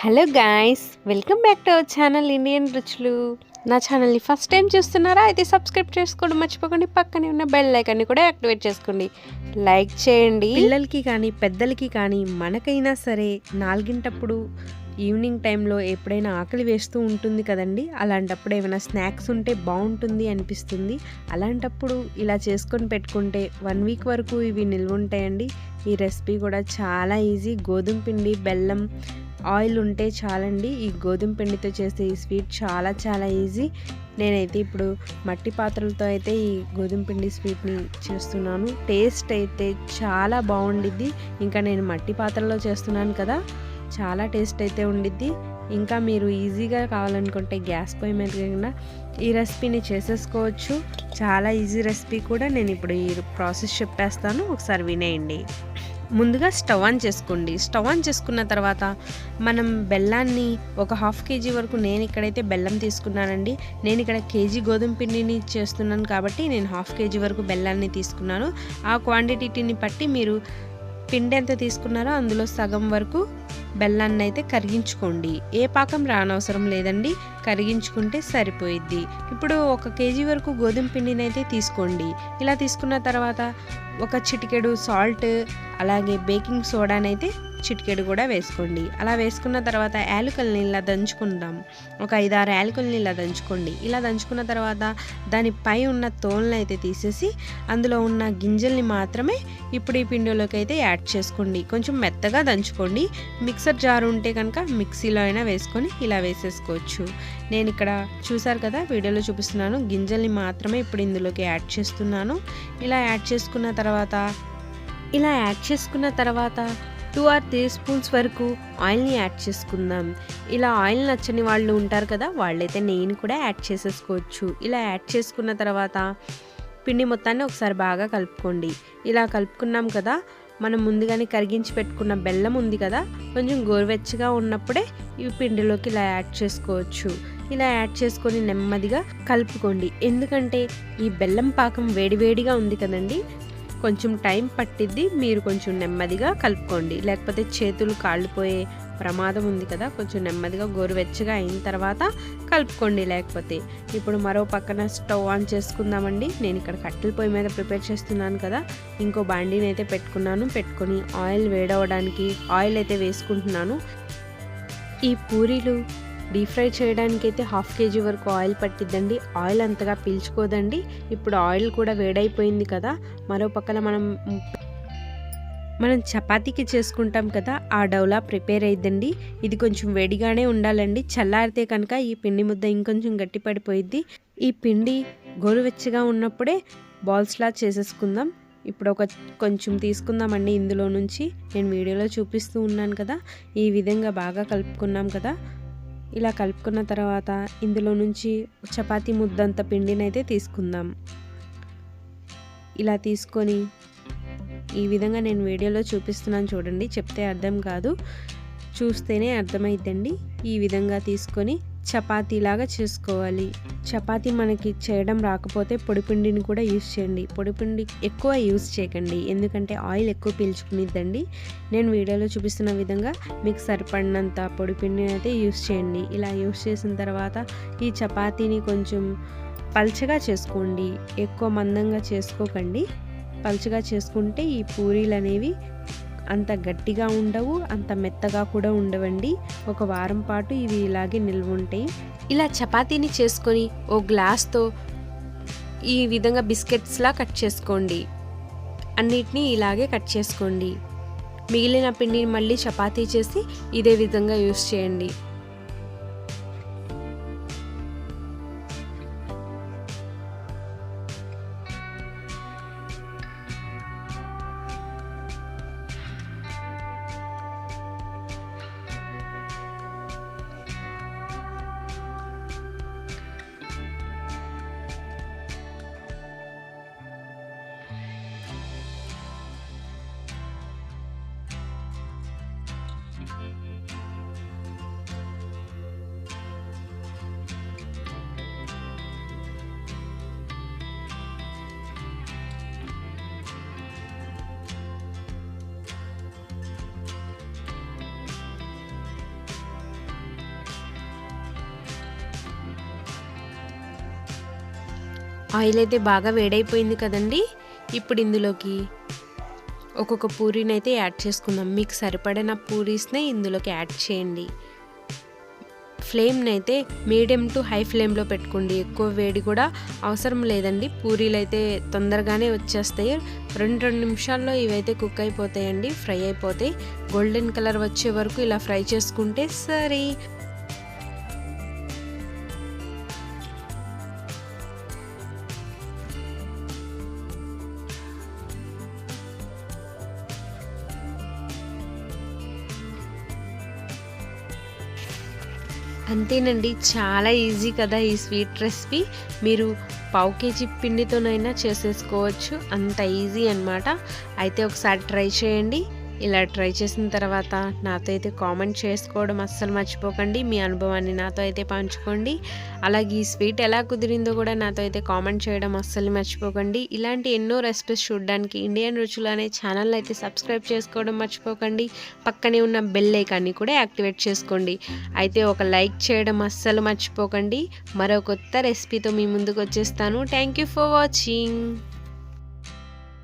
Hello guys welcome back to our channel Indian రుచులు నా ఛానల్ని ఫస్ట్ టైం చూస్తున్నారా? అయితే సబ్స్క్రైబ్ చేసుకోవడం మర్చిపోకండి. పక్కనే ఉన్న బెల్ లైకాన్ని కూడా యాక్టివేట్ చేసుకోండి. లైక్ చేయండి. పిల్లలకి కానీ పెద్దలకి కానీ మనకైనా సరే నాలుగింటప్పుడు ఈవినింగ్ టైంలో ఎప్పుడైనా ఆకలి వేస్తూ ఉంటుంది కదండి. అలాంటప్పుడు ఏమైనా స్నాక్స్ ఉంటే బాగుంటుంది అనిపిస్తుంది. అలాంటప్పుడు ఇలా చేసుకొని పెట్టుకుంటే వన్ వీక్ వరకు ఇవి నిల్వ ఉంటాయండి. ఈ రెసిపీ కూడా చాలా ఈజీ గోధుమ పిండి బెల్లం ఆయిల్ ఉంటే చాలండి. ఈ గోధుమ పిండితో చేసే ఈ స్వీట్ చాలా చాలా ఈజీ. నేనైతే ఇప్పుడు మట్టి పాత్రలతో అయితే ఈ గోధుమ పిండి స్వీట్ని చేస్తున్నాను. టేస్ట్ అయితే చాలా బాగుండిద్ది. ఇంకా నేను మట్టి పాత్రలో చేస్తున్నాను కదా చాలా టేస్ట్ అయితే ఉండిద్ది. ఇంకా మీరు ఈజీగా కావాలనుకుంటే గ్యాస్ పొయ్యి మీద కాకుండా ఈ రెసిపీని చేసేసుకోవచ్చు. చాలా ఈజీ రెసిపీ కూడా నేను ఇప్పుడు ఈ ప్రాసెస్ చెప్పేస్తాను. ఒకసారి వినేయండి. ముందుగా స్టవ్ ఆన్ చేసుకోండి. స్టవ్ ఆన్ చేసుకున్న తర్వాత మనం బెల్లాన్ని ఒక హాఫ్ కేజీ వరకు నేను ఇక్కడైతే బెల్లం తీసుకున్నానండి. నేను ఇక్కడ కేజీ గోధుమ పిండిని చేస్తున్నాను కాబట్టి నేను హాఫ్ కేజీ వరకు బెల్లాన్ని తీసుకున్నాను. ఆ క్వాంటిటీని బట్టి మీరు పిండి ఎంత తీసుకున్నారో అందులో సగం వరకు బెల్లాన్ని అయితే కరిగించుకోండి. ఏ పాకం రానవసరం లేదండి. కరిగించుకుంటే సరిపోయిద్ది. ఇప్పుడు ఒక కేజీ వరకు గోధుమ పిండిని అయితే తీసుకోండి. ఇలా తీసుకున్న తర్వాత ఒక చిటికెడు సాల్ట్ అలాగే బేకింగ్ సోడానైతే చిటికెడు కూడా వేసుకోండి. అలా వేసుకున్న తర్వాత యాలకుల్ని ఇలా దంచుకుందాం. ఒక ఐదారు యాలకుల్ని ఇలా దంచుకోండి. ఇలా దంచుకున్న తర్వాత దానిపై ఉన్న తోలను అయితే తీసేసి అందులో ఉన్న గింజల్ని మాత్రమే ఇప్పుడు ఈ పిండిలోకి అయితే యాడ్ చేసుకోండి. కొంచెం మెత్తగా దంచుకోండి. మిక్సర్ జార్ ఉంటే కనుక మిక్సీలో అయినా వేసుకొని ఇలా వేసేసుకోవచ్చు. నేను ఇక్కడ చూసారు కదా వీడియోలో చూపిస్తున్నాను. గింజల్ని మాత్రమే ఇప్పుడు ఇందులోకి యాడ్ చేస్తున్నాను. ఇలా యాడ్ చేసుకున్న తర్వాత ఇలా యాడ్ చేసుకున్న తర్వాత టూ ఆర్ త్రీ స్పూన్స్ వరకు ఆయిల్ని యాడ్ చేసుకుందాం. ఇలా ఆయిల్ నచ్చని వాళ్ళు ఉంటారు కదా వాళ్ళైతే నెయ్యిని కూడా యాడ్ చేసేసుకోవచ్చు. ఇలా యాడ్ చేసుకున్న తర్వాత పిండి మొత్తాన్ని ఒకసారి బాగా కలుపుకోండి. ఇలా కలుపుకున్నాం కదా మనం ముందుగానే కరిగించి పెట్టుకున్న బెల్లం ఉంది కదా కొంచెం గోరువెచ్చగా ఉన్నప్పుడే ఈ పిండిలోకి ఇలా యాడ్ చేసుకోవచ్చు. ఇలా యాడ్ చేసుకొని నెమ్మదిగా కలుపుకోండి. ఎందుకంటే ఈ బెల్లం పాకం వేడివేడిగా ఉంది కదండి కొంచెం టైం పట్టిద్ది మీరు కొంచెం నెమ్మదిగా కలుపుకోండి. లేకపోతే చేతులు కాళ్ళిపోయే ప్రమాదం ఉంది కదా కొంచెం నెమ్మదిగా గోరువెచ్చగా అయిన తర్వాత కలుపుకోండి. లేకపోతే ఇప్పుడు మరో పక్కన స్టవ్ ఆన్ చేసుకుందామండి. నేను ఇక్కడ కట్టెల పొయ్యి మీద ప్రిపేర్ చేస్తున్నాను కదా ఇంకో బాండీని అయితే పెట్టుకున్నాను. పెట్టుకొని ఆయిల్ వేడవడానికి ఆయిల్ అయితే వేసుకుంటున్నాను. ఈ పూరీలు డీప్ ఫ్రై చేయడానికి అయితే హాఫ్ కేజీ వరకు ఆయిల్ పట్టిద్దండి. ఆయిల్ అంతగా పీల్చుకోదండి. ఇప్పుడు ఆయిల్ కూడా వేడైపోయింది కదా మరో పక్కన మనం మనం చపాతీకి చేసుకుంటాం కదా ఆ డౌలా ప్రిపేర్ అయిద్దండి. ఇది కొంచెం వేడిగానే ఉండాలండి. చల్లారితే కనుక ఈ పిండి ముద్ద ఇంకొంచెం గట్టిపడిపోయిద్ది. ఈ పిండి గోరువెచ్చగా ఉన్నప్పుడే బాల్స్లా చేసేసుకుందాం. ఇప్పుడు ఒక కొంచెం తీసుకుందామండి ఇందులో నుంచి. నేను వీడియోలో చూపిస్తూ ఉన్నాను కదా ఈ విధంగా బాగా కలుపుకున్నాం కదా. ఇలా కలుపుకున్న తర్వాత ఇందులో నుంచి చపాతీ ముద్దంత పిండినైతే తీసుకుందాం. ఇలా తీసుకొని ఈ విధంగా నేను వీడియోలో చూపిస్తున్నాను చూడండి చెప్తే అర్థం కాదు. చూస్తేనే అర్థమైద్దండి. ఈ విధంగా తీసుకొని చపాతీలాగా చేసుకోవాలి. చపాతీ మనకి చేయడం రాకపోతే పొడిపిండిని కూడా యూస్ చేయండి. పొడిపిండి ఎక్కువ యూస్ చేయకండి. ఎందుకంటే ఆయిల్ ఎక్కువ పీల్చుకునిద్దండి. నేను వీడియోలో చూపిస్తున్న విధంగా మీకు సరిపడినంత పొడిపిండిని అయితే యూస్ చేయండి. ఇలా యూస్ చేసిన తర్వాత ఈ చపాతీని కొంచెం పల్చగా చేసుకోండి. ఎక్కువ మందంగా చేసుకోకండి. పల్చగా చేసుకుంటే ఈ పూరీలు అనేవి అంత గట్టిగా ఉండవు అంత మెత్తగా కూడా ఉండవండి. ఒక వారం పాటు ఇవి ఇలాగే నిల్వ ఉంటాయి ఇలా చపాతీని చేసుకొని ఓ గ్లాస్తో ఈ విధంగా బిస్కెట్స్లా కట్ చేసుకోండి. అన్నిటినీ ఇలాగే కట్ చేసుకోండి. మిగిలిన పిండిని మళ్ళీ చపాతీ చేసి ఇదే విధంగా యూస్ చేయండి. ఆయిల్ అయితే బాగా వేడైపోయింది కదండి. ఇప్పుడు ఇందులోకి ఒక్కొక్క పూరీని అయితే యాడ్ చేసుకుందాం. మీకు సరిపడిన పూరీస్నే ఇందులోకి యాడ్ చేయండి. ఫ్లేమ్ని అయితే మీడియం టు హై ఫ్లేమ్లో పెట్టుకోండి. ఎక్కువ వేడి కూడా అవసరం లేదండి. పూరీలు అయితే తొందరగానే వచ్చేస్తాయి. రెండు రెండు నిమిషాల్లో ఇవైతే కుక్ అయిపోతాయండి ఫ్రై అయిపోతాయి. గోల్డెన్ కలర్ వచ్చే వరకు ఇలా ఫ్రై చేసుకుంటే సరే. అంతేనండి చాలా ఈజీ కదా ఈ స్వీట్ రెసిపీ. మీరు పావు కేజీ పిండితోనైనా చేసేసుకోవచ్చు అంత ఈజీ అన్నమాట. అయితే ఒకసారి ట్రై చేయండి. ఇలా ట్రై చేసిన తర్వాత నాతో అయితే కామెంట్ చేసుకోవడం అస్సలు మర్చిపోకండి. మీ అనుభవాన్ని నాతో అయితే పంచుకోండి. అలాగే ఈ స్వీట్ ఎలా కుదిరిందో కూడా నాతో అయితే కామెంట్ చేయడం అస్సలు మర్చిపోకండి. ఇలాంటి ఎన్నో రెసిపీస్ చూడడానికి ఇండియన్ రుచులు అనే ఛానల్ అయితే సబ్స్క్రైబ్ చేసుకోవడం మర్చిపోకండి. పక్కనే ఉన్న బెల్ ఐకాన్ని కూడా యాక్టివేట్ చేసుకోండి. అయితే ఒక లైక్ చేయడం అస్సలు మర్చిపోకండి. మరో కొత్త రెసిపీతో మీ ముందుకు వచ్చేస్తాను. Thank you for watching.